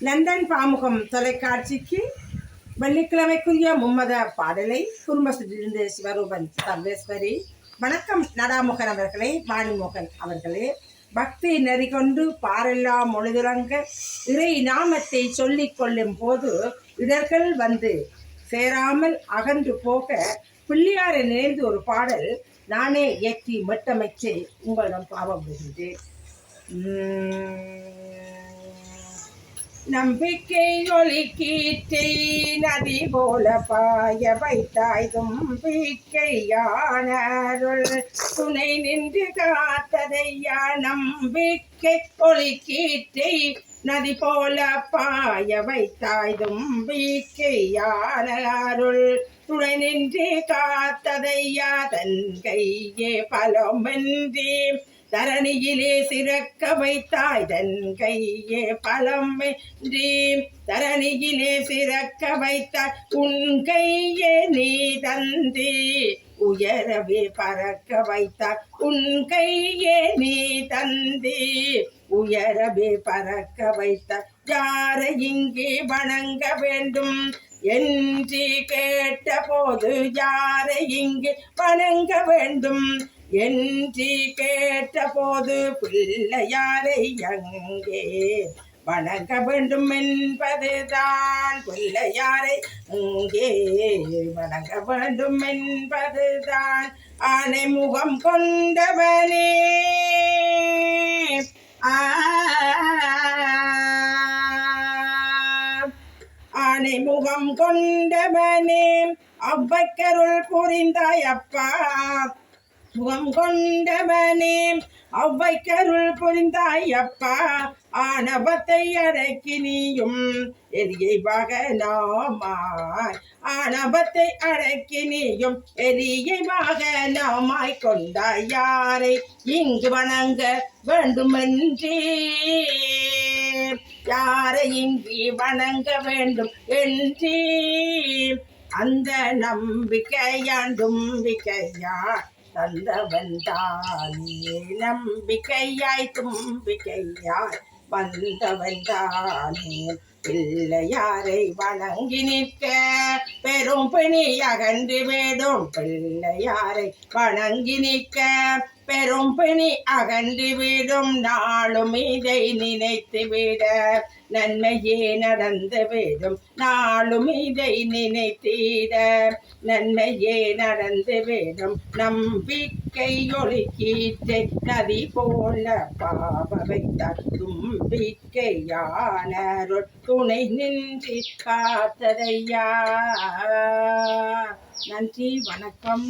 நந்தன் பாமுகம் தொலைக்காட்சிக்கு வெள்ளிக்கிழமைக்குரிய மும்மத பாடலை குடும்பத்திலிருந்து சிவரூபன் சர்வேஸ்வரி. வணக்கம் நடாமுகன் அவர்களே வாணிமோகன் அவர்களே. பக்தி நெறி கொண்டு பாரெல்லாம் ஒழுதுறங்க இறை நாமத்தை சொல்லிக் கொள்ளும் போது இடர்கள் வந்து சேராமல் அகன்று போக பிள்ளையாரை நினைந்து ஒரு பாடல் நானே இயக்கி மட்டமைச்சு உங்களிடம் பாவம் வருகின்றேன் நம்பிக்கை ஒளி கீற்றை நதி போல பாய வைத்தாய் தும்பிக்கையானருள் துணை நின்று காத்ததையா நம்பிக்கை ஒளி கீற்றை நதி போல பாய வைத்தாய் தும்பிக்கையானருள் துணை நின்று காத்ததையா தன் கையே பலமென்றே தரணியிலே சிறக்க வைத்தாய் தன் கையே பலமின்றி தரணியிலே சிறக்க வைத்தாய் உன் கையே நீ தந்தி. உயரவே பறக்க வைத்தாய் உன் கையே நீ தந்தி. உயரவே பறக்க வைத்தாய் யாரை இங்கே வணங்க வேண்டும் என்று கேட்டபோது யாரை இங்கே வணங்க வேண்டும் என்று கேட்டபோது பிள்ளையாரை எங்கே வணங்க வேண்டும் என்பதுதான். பிள்ளையாரை இங்கே வணங்க வேண்டும் என்பதுதான். ஆனை முகம் கொண்டவனே. ஆனை முகம் கொண்டவனே. அவ்வக்கருள் புரிந்தாய் அப்பா. முகம் கொண்டவனே அவ்வை கருள் புரிந்தாய் அப்பா ஆணவத்தை அடக்கி நீயும் எரியை மகனாமாய் ஆணவத்தை அடக்கி நீயும் எரியை மகனாமாய் கொண்டாய் யாரை இங்கு வணங்க வேண்டுமென்றே. யாரை இங்கு வணங்க வேண்டும் என்றே. அந்த நம்பிக்கையான் தும்பிக்கையான் தந்தவன் தானே நம்பிக்கையாய் தும்பிக்கையாய் வந்தவன் தானே பிள்ளையாரை வணங்கி நிற்க. பெரும் பிணி அகன்று வேடும் பிள்ளையாரை வணங்கி நிற்க. பெரும் பிணி அகன்று விடும் நாளும் இதை நினைத்து விட. நன்மையே நடந்து விடும் நாளும் இதை நினைத்திட நன்மையே நடந்து விடும் நம்பிக்கை ஒழுக்கீற்றை நதி போல பாவ வைத்தார் ரொட்டு துணை நின்றி காத்ததையா நன்றி வணக்கம்.